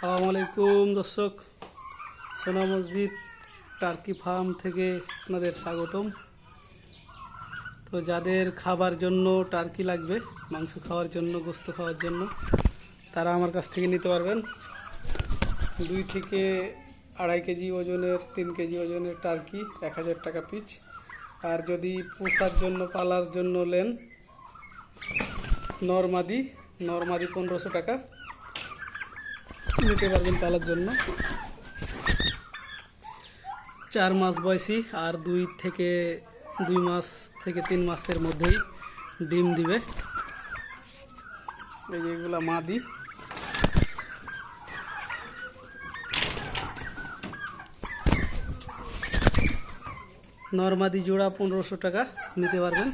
সালাম আলাইকুম, দর্শক। সোনা মসজিদ, টার্কি ফার্ম থেকে আপনাদের স্বাগতম। তো যাদের খাবার জন্য টার্কি লাগবে, মাংস খাওয়ার জন্য, গোস্ত খাওয়ার জন্য, তারা আমার কাছ থেকে নিতে পারবেন। দুই থেকে আড়াই কেজি ওজনের, তিন কেজি ওজনের টার্কি, এক হাজার টাকা পিচ। আর যদি পোষার জন্য, পালার জন্য নেন, নরমাদি নরমাদি পনেরোশো টাকা। নিতে পারবেন পালার জন্য। চার মাস বয়সী আর দুই থেকে, দুই মাস থেকে তিন মাসের মধ্যেই ডিম দিবে। এই যে এগুলা মাদি। নর্মাদি জোড়া পনেরোশো টাকা নিতে পারবেন।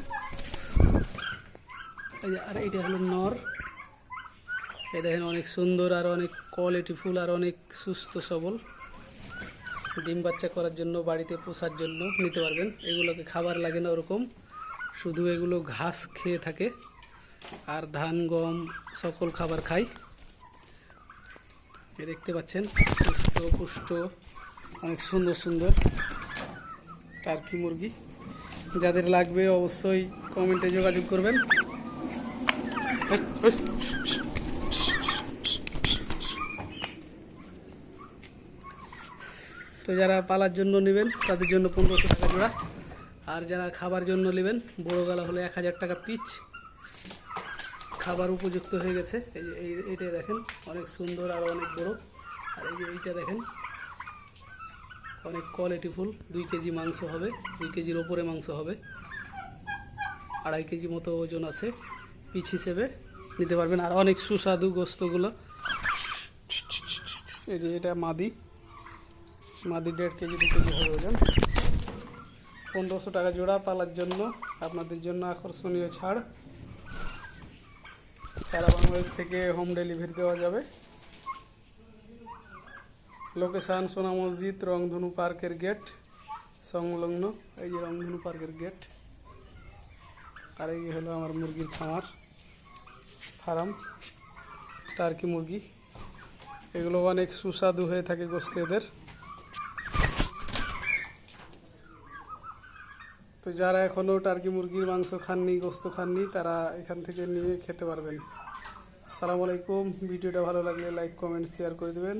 আর এটা হলো নর। এই দেখেন অনেক সুন্দর আর অনেক কোয়ালিটিফুল আর অনেক সুস্থ সবল। ডিম বাচ্চা করার জন্য, বাড়িতে পোষার জন্য নিতে পারবেন। এগুলোকে খাবার লাগে না ওরকম। শুধু এগুলো ঘাস খেয়ে থাকে। আর ধান, গম সকল খাবার খায় এ দেখতে পাচ্ছেন, পুষ্ট পুষ্ট, অনেক সুন্দর সুন্দর টার্কি মুরগি। যাদের লাগবে অবশ্যই কমেন্টে যোগাযোগ করবেন। তো যারা পালার জন্য নেবেন, তাদের জন্য পনেরোশো টাকা জোড়া। আর যারা খাবার জন্য নেবেন, বড় গলা হলে এক হাজার টাকা পিচ। খাবার উপযুক্ত হয়ে গেছে। এই যে এই এইটাই দেখেন, অনেক সুন্দর আর অনেক বড়। আর এই যে এইটা দেখেন, অনেক কোয়ালিটি ফুল। দুই কেজি মাংস হবে, দুই কেজির ওপরে মাংস হবে। আড়াই কেজি মতো ওজন আছে, পিচ হিসেবে নিতে পারবেন। আর অনেক সুস্বাদু গোস্তগুলো। এটা মাদি। মাদি দেড় কেজি, দু কেজি হবে ওজন। পনেরোশো টাকা জোড়া পালার জন্য, আপনাদের জন্য আকর্ষণীয় ছাড়। সারা বাংলাদেশ থেকে হোম ডেলিভারি দেওয়া যাবে। লোকেশান সোনা মসজিদ, রংধনু পার্কের গেট সংলগ্ন, এই যে রংধনু পার্কের গেট আর এই হলো আমার মুরগির খামার, ফার্ম, টার্কি মুরগি। এগুলো অনেক সুস্বাদু হয়ে থাকে গোস্ত এদের তো যারা এখনও টার্কি মুরগির মাংস খাননি, গোস্ত খাননি, তারা এখান থেকে নিয়ে খেতে পারবেন। আসসালামু আলাইকুম। ভিডিওটা ভালো লাগলে লাইক, কমেন্ট শেয়ার করে দেবেন।